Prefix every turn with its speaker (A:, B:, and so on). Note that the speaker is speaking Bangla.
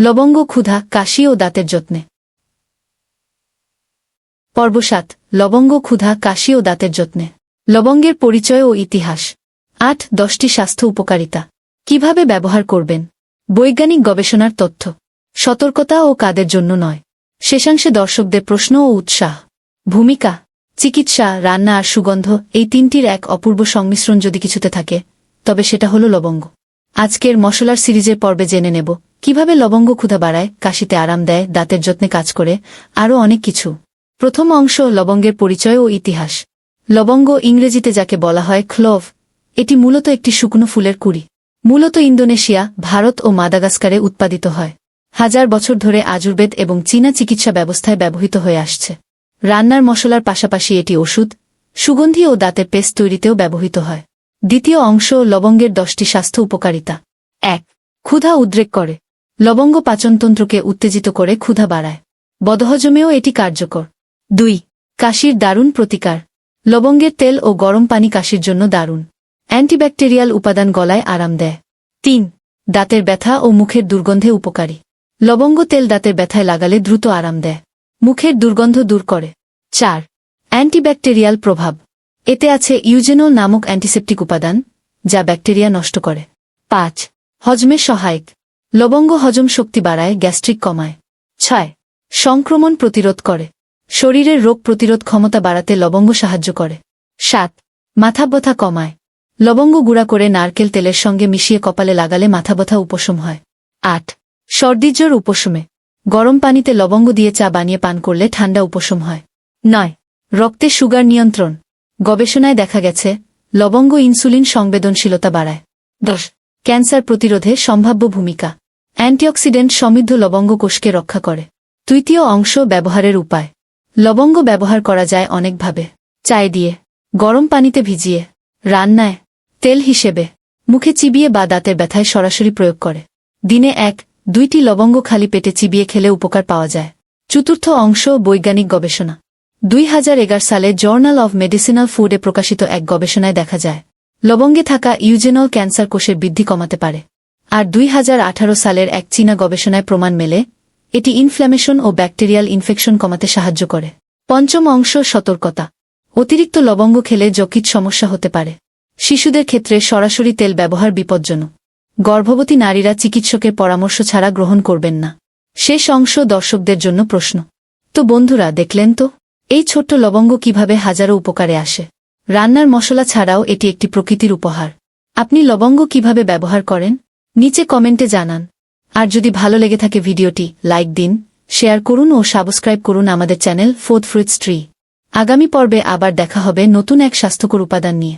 A: লবঙ্গ ক্ষুধা, কাশি ও দাঁতের যত্নে। পর্ব সাত, লবঙ্গ ক্ষুধা, কাশি ও দাঁতের যত্নে। লবঙ্গের পরিচয় ও ইতিহাস। আট, দশটি স্বাস্থ্য উপকারিতা। কীভাবে ব্যবহার করবেন? বৈজ্ঞানিক গবেষণার তথ্য। সতর্কতা ও কাদের জন্য নয়। শেষাংশে দর্শকদের প্রশ্ন ও উৎসাহ। ভূমিকা। চিকিৎসা, রান্না আর সুগন্ধ এই তিনটির এক অপূর্ব সংমিশ্রণ যদি কিছুতে থাকে, তবে সেটা হল লবঙ্গ। আজকের মশলার সিরিজের পর্বে জেনে নেব। কীভাবে লবঙ্গ ক্ষুধা বাড়ায়, কাশিতে আরাম দেয়, দাঁতের যত্নে কাজ করে, আরও অনেক কিছু। প্রথম অংশ লবঙ্গের পরিচয় ও ইতিহাস। লবঙ্গ ইংরেজিতে যাকে বলা হয় ক্লোভ, এটি মূলত একটি শুকনো ফুলের কুড়ি। মূলত ইন্দোনেশিয়া, ভারত ও মাদাগাস্কারে উৎপাদিত হয়। হাজার বছর ধরে আজুর্বেদ এবং চীনা চিকিৎসা ব্যবস্থায় ব্যবহৃত হয়ে আসছে। রান্নার মশলার পাশাপাশি এটি ওষুধ, সুগন্ধি ও দাঁতের পেস্ট তৈরিতেও ব্যবহৃত হয়। দ্বিতীয় অংশ লবঙ্গের দশটি স্বাস্থ্য উপকারিতা। এক, ক্ষুধা উদ্রেক করে। লবঙ্গ পাচনতন্ত্রকে উত্তেজিত করে ক্ষুধা বাড়ায়। বদহজমেও এটি কার্যকর। দুই, কাশির দারুণ প্রতিকার। লবঙ্গের তেল ও গরম পানি কাশির জন্য দারুণ। অ্যান্টিব্যাকটেরিয়াল উপাদান গলায় আরাম দেয়। তিন, দাঁতের ব্যথা ও মুখের দুর্গন্ধে উপকারী। লবঙ্গ তেল দাঁতের ব্যথায় লাগালে দ্রুত আরাম দেয়। মুখের দুর্গন্ধ দূর করে। চার, অ্যান্টিব্যাকটেরিয়াল প্রভাব। এতে আছে ইউজেনল নামক অ্যান্টিসেপটিক উপাদান, যা ব্যাকটেরিয়া নষ্ট করে। পাঁচ, হজমে সহায়ক। লবঙ্গ হজম শক্তি বাড়ায়, গ্যাস্ট্রিক কমায়। ছয়, সংক্রমণ প্রতিরোধ করে। শরীরের রোগ প্রতিরোধ ক্ষমতা বাড়াতে লবঙ্গ সাহায্য করে। সাত মাথা ব্যথা কমায়। লবঙ্গ গুঁড়া করে নারকেল তেলের সঙ্গে মিশিয়ে কপালে লাগালে মাথা ব্যথা উপশম হয়। আট, সর্দিজ্বর উপশমে। গরম পানিতে লবঙ্গ দিয়ে চা বানিয়ে পান করলে ঠান্ডা উপশম হয়। নয়, রক্তে সুগার নিয়ন্ত্রণ। গবেষণায় দেখা গেছে, লবঙ্গ ইনসুলিন সংবেদনশীলতা বাড়ায়। দশ, ক্যান্সার প্রতিরোধে সম্ভাব্য ভূমিকা। অ্যান্টিঅক্সিডেন্ট সমৃদ্ধ লবঙ্গ কোষকে রক্ষা করে। তৃতীয় অংশ ব্যবহারের উপায়। লবঙ্গ ব্যবহার করা যায় অনেকভাবে। চায় দিয়ে, গরম পানিতে ভিজিয়ে, রান্নায়, তেল হিসেবে, মুখে চিবিয়ে বা দাঁতের ব্যথায় সরাসরি প্রয়োগ করে। দিনে এক, দুইটি লবঙ্গ খালি পেটে চিবিয়ে খেলে উপকার পাওয়া যায়। চতুর্থ অংশ বৈজ্ঞানিক গবেষণা। দুই হাজার এগার সালে জার্নাল অব মেডিসিনাল ফুডে প্রকাশিত এক গবেষণায় দেখা যায়, লবঙ্গে থাকা ইউজেনল ক্যান্সার কোষের বৃদ্ধি কমাতে পারে। আর দুই হাজার আঠারো সালের এক চীনা গবেষণায় প্রমাণ মেলে, এটি ইনফ্ল্যামেশন ও ব্যাকটেরিয়াল ইনফেকশন কমাতে সাহায্য করে। পঞ্চম অংশ, সতর্কতা। অতিরিক্ত লবঙ্গ খেলে যকৃত সমস্যা হতে পারে। শিশুদের ক্ষেত্রে সরাসরি তেল ব্যবহার বিপজ্জনক। গর্ভবতী নারীরা চিকিৎসকের পরামর্শ ছাড়া গ্রহণ করবেন না। শেষ অংশ দর্শকদের জন্য প্রশ্ন। তো বন্ধুরা, দেখলেন তো? এই ছোট্ট লবঙ্গ কীভাবে হাজারো উপকারে আসে? রান্নার মশলা ছাড়াও এটি একটি প্রকৃতির উপহার। আপনি লবঙ্গ কীভাবে ব্যবহার করেন? নিচে কমেন্টে জানান। আর যদি ভালো লেগে থাকে ভিডিওটি, লাইক দিন, শেয়ার করুন ও সাবস্ক্রাইব করুন আমাদের চ্যানেল ফোর্থ ফ্রুইটস ট্রি। আগামী পর্বে আবার দেখা হবে নতুন এক স্বাস্থ্যকর উপাদান নিয়ে।